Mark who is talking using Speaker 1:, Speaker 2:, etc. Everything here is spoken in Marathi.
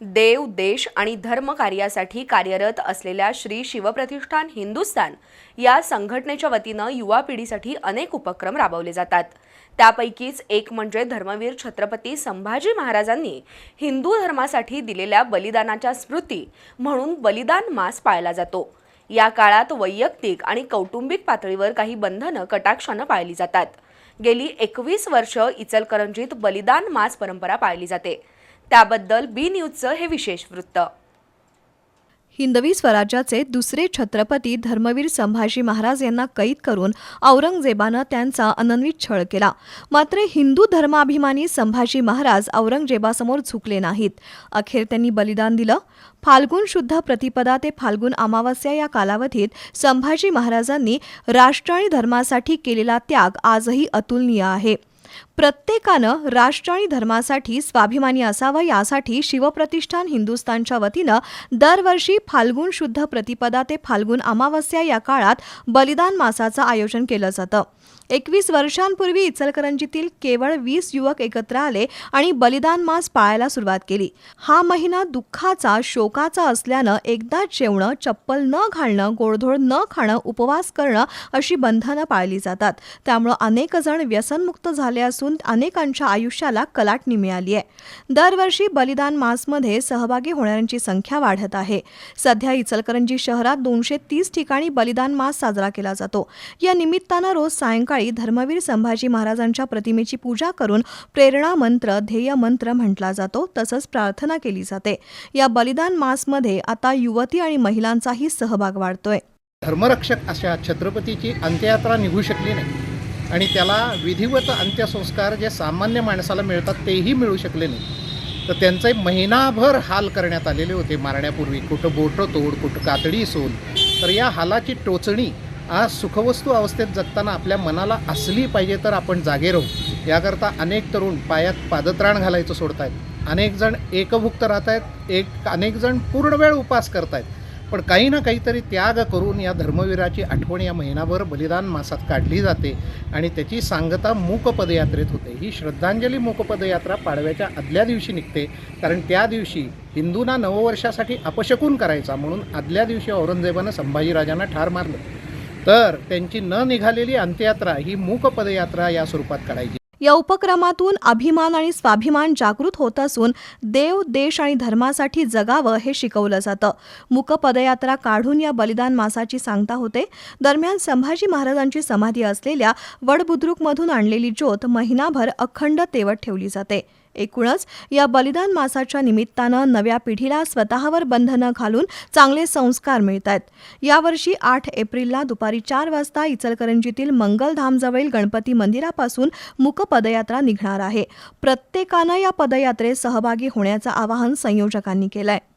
Speaker 1: देव देश आणि धर्म कार्यासाठी कार्यरत असलेल्या श्री शिवप्रतिष्ठान हिंदुस्थान या संघटनेच्या वतीनं युवा पिढीसाठी अनेक उपक्रम राबवले जातात. त्यापैकीच एक म्हणजे धर्मवीर छत्रपती संभाजी महाराजांनी हिंदू धर्मासाठी दिलेल्या बलिदानाच्या स्मृती म्हणून बलिदान मास पाळला जातो. या काळात वैयक्तिक आणि कौटुंबिक पातळीवर काही बंधनं कटाक्षानं पाळली जातात. गेली एकवीस वर्ष इचलकरंजीत बलिदान मास परंपरा पाळली जाते. त्याबद्दल बी न्यूजचं हे विशेष वृत्त.
Speaker 2: हिंदवी स्वराज्याचे दुसरे छत्रपती धर्मवीर संभाजी महाराज यांना कैद करून औरंगजेबानं त्यांचा अनन्वित छळ केला. मात्र हिंदू धर्माभिमानी संभाजी महाराज औरंगजेबासमोर झुकले नाहीत. अखेर त्यांनी बलिदान दिलं. फाल्गुन शुद्ध प्रतिपदा ते फाल्गुन अमावस्या या कालावधीत संभाजी महाराजांनी राष्ट्र आणि धर्मासाठी केलेला त्याग आजही अतुलनीय आहे. प्रत्येकानं राष्ट्र आणि धर्मासाठी स्वाभिमानी असावं यासाठी शिवप्रतिष्ठान हिंदुस्थानच्या वतीनं दरवर्षी फाल्गुन शुद्ध प्रतिपदा ते फाल्गुन अमावस्या या काळात बलिदान मासाचं आयोजन केलं जातं. एकवीस वर्षांपूर्वी इचलकरंजीतील केवळ वीस युवक एकत्र आले आणि बलिदान मास पाळायला सुरुवात केली. हा महिना दुःखाचा शोकाचा असल्यानं एकदा जेवणं चप्पल न घालणं गोडधोड न खाणं उपवास करणं अशी बंधनं पाळली जातात. त्यामुळं अनेक जण व्यसनमुक्त झाले असून अनेकांच्या आयुष्याला कलाटणी मिळाली आहे. दरवर्षी बलिदान मासमध्ये सहभागी होणाऱ्यांची संख्या वाढत आहे. सध्या इचलकरंजी शहरात दोनशे तीस ठिकाणी बलिदान मास साजरा केला जातो. या निमित्तानं रोज सायंकाळी धर्मवीर संभाजी महाराजांच्या प्रतिमेची पूजा करून प्रेरणा मंत्र ध्येय मंत्र म्हटला जातो तसंच प्रार्थना केली जाते. या बलिदान मासमध्ये आता युवती आणि महिलांचाही सहभाग वाढतोय.
Speaker 3: धर्मरक्षक अशा छत्रपतीची अंत्ययात्रा निघू शकली नाही. आणि त्याला विधिवत अंत्यसंस्कार जे सामान्य माणसाला मिळतात तेही मिळू शकले नाही. तर त्यांचे महिनाभर हाल करण्यात आलेले होते मारण्यापूर्वी. कुठं बोटं तोड कुठं कातडी सोल तर या हालाची टोचणी आज सुखवस्तू अवस्थेत जगताना आपल्या मनाला असली पाहिजे तर आपण जागे राहू याकरता अनेक तरुण पायात पादत्राण घालायचं सोडत आहेत अनेक जण एकभुक्त राहत आहेत एक अनेक जण पूर्ण वेळ उपास करतायत. पण काही ना काहीतरी त्याग करून या धर्मवीराची आठवण या महिनाभर बलिदान मासात काढली जाते आणि त्याची सांगता मूक पदयात्रेत होते. ही श्रद्धांजली मूक पदयात्रा पाडव्याच्या आदल्या दिवशी निघते. कारण त्या दिवशी हिंदूंना नववर्षासाठी अपशकून करायचा म्हणून आदल्या दिवशी औरंगजेबानं संभाजीराजांना ठार मारलं. तर त्यांची न निघालेली अंत्ययात्रा ही मूक पदयात्रा या स्वरूपात काढायची.
Speaker 2: या उपक्रमातून अभिमान आणि स्वाभिमान जागृत होत असून देव देश आणि धर्मासाठी जगावं हे शिकवलं जातं. मुक पदयात्रा काढून या बलिदान मासाची सांगता होते. दरम्यान संभाजी महाराजांची समाधी असलेल्या वडबुद्रुकमधून आणलेली ज्योत महिनाभर अखंड तेवत ठेवली जाते. एकूणच या बलिदान मासाच्या निमित्तानं नव्या पिढीला स्वतःवर बंधनं घालून चांगले संस्कार मिळत आहेत यावर्षी आठ एप्रिलला दुपारी चार वाजता इचलकरंजीतील मंगलधामजवळील गणपती मंदिरापासून मुक पदयात्रा निघणार आहे. प्रत्येकानं या पदयात्रेत सहभागी होण्याचं आवाहन संयोजकांनी केलं आहे